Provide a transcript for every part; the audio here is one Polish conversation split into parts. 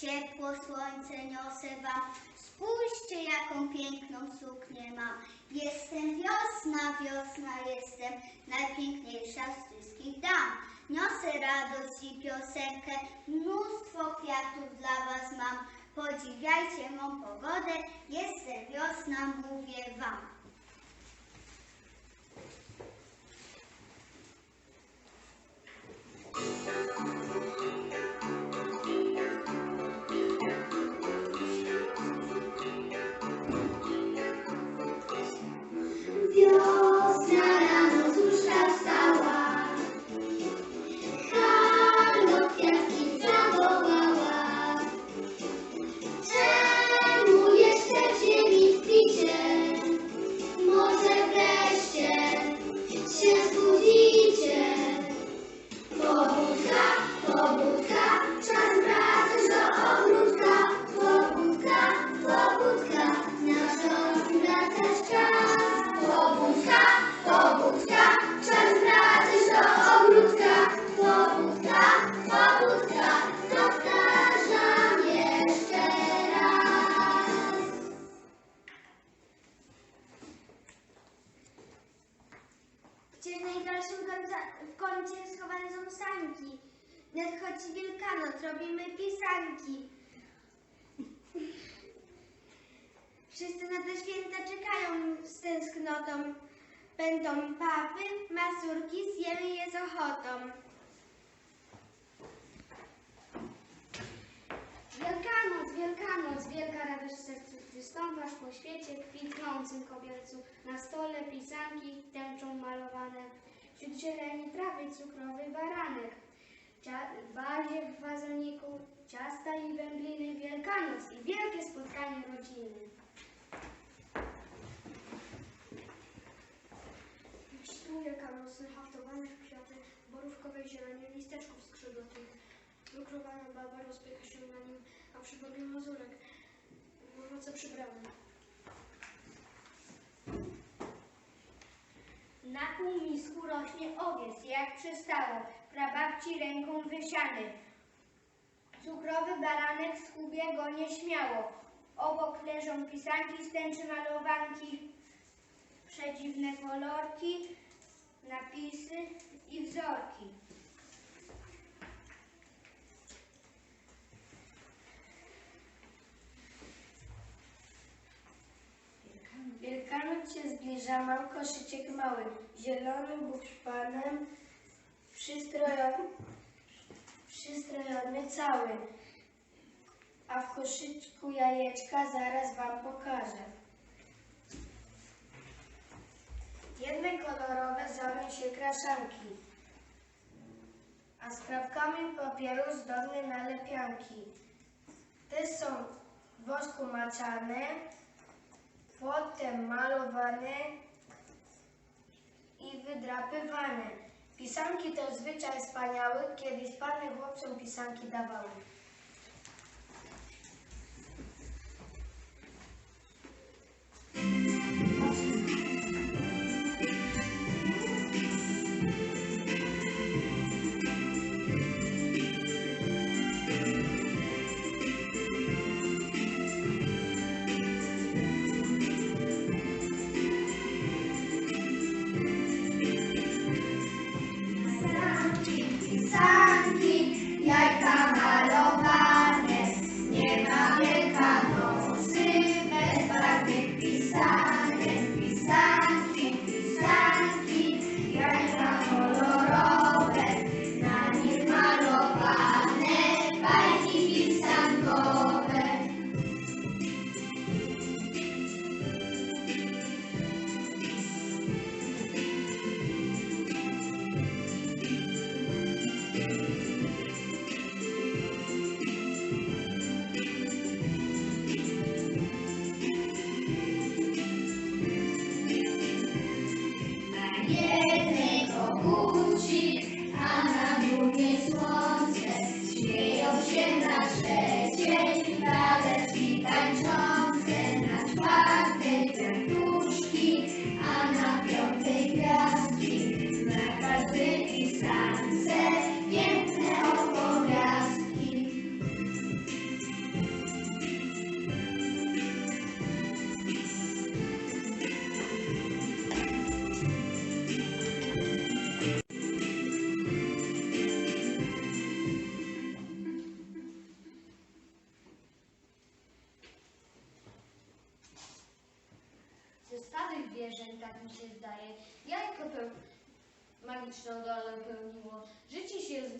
ciepło słońce niosę wam. Spójrzcie, jaką piękną suknię mam. Jestem wiosna, wiosna jestem, najpiękniejsza z wszystkich dam. Niosę radość i piosenkę, mnóstwo kwiatów dla was mam. Podziwiajcie mą pogodę, jestem wiosna, mówię wam. Będą papy, mazurki, zjemy je z ochotą. Wielkanoc, Wielkanoc, wielka radość w sercu po świecie kwitnącym kobiercu. Na stole pisanki tęczą malowane, wśród zieleni trawy cukrowy baranek. Barwie w wazoniku, ciasta i wędliny, Wielkanoc i wielkie spotkanie rodziny. Tu Wielkanocny haftowane w kwiaty, borówkowej zieleni, listeczków skrzydłatych. Lukrowana baba rozpycha się na nim, a przy boku mazurek owoce przybrane. Na półmisku rośnie owiec, jak przystało, prababci ręką wysiany. Cukrowy baranek schubie go nieśmiało. Obok leżą pisanki, stęczy malowanki, przedziwne kolorki, napisy i wzorki. Wielkanoc się zbliża, mam koszyczek mały, zielony bukszpanem, przystrojony, przystrojony cały. A w koszyczku jajeczka zaraz wam pokażę. Jedne kolorowe zamień się kraszanki, a skrawkami papieru zdobne nalepianki. Te są wosku maczane, potem malowane i wydrapywane. Pisanki to zwyczaj wspaniały, kiedyś pany chłopcom pisanki dawały. Sanki, a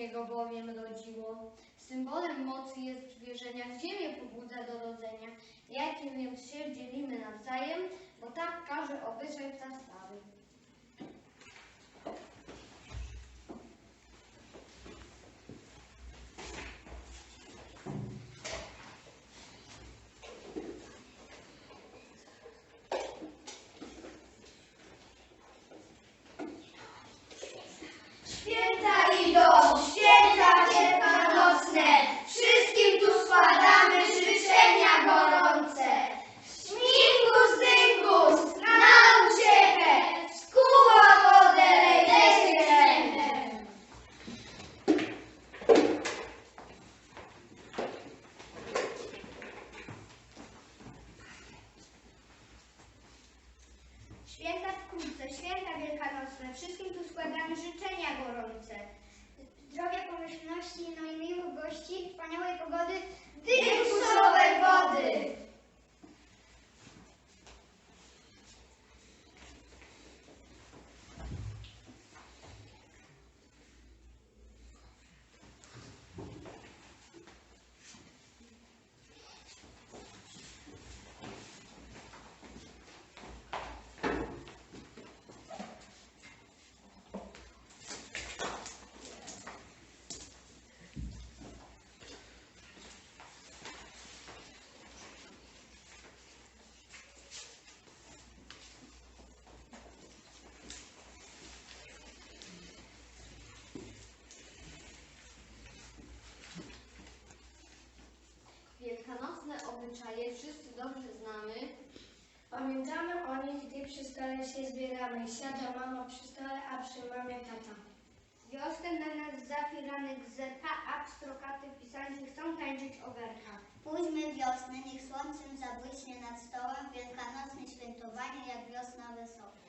niego bowiem rodziło. Symbolem mocy jest wierzenia, ziemię pobudza do rodzenia. Jakim więc się dzielimy nawzajem, bo tak każe obyczaj. Święta idą, święta wielkanocne, wszystkim tu składamy życzenia gorące. Śmigus dyngus, na uciechę, skuła wodę lejcie kręgiem. Święta wkrótce, święta wielkanocne, wszystkim tu składamy życzenia gorące. Zdrowia, pomyślności, no i miłych gości, wspaniałej pogody, dyngusowej wody. Obyczaje wszyscy dobrze znamy. Pamiętamy o nich, gdy przy stole się zbieramy. Siada mama przy stole, a przy mamie tata. Wioskę na nas zapiranek zepa, a pstrokaty pisanki chcą tańczyć oberka. Pójdźmy wiosnę, niech słońcem zabłyśnie nad stołem, wielkanocne świętowanie jak wiosna wesoła.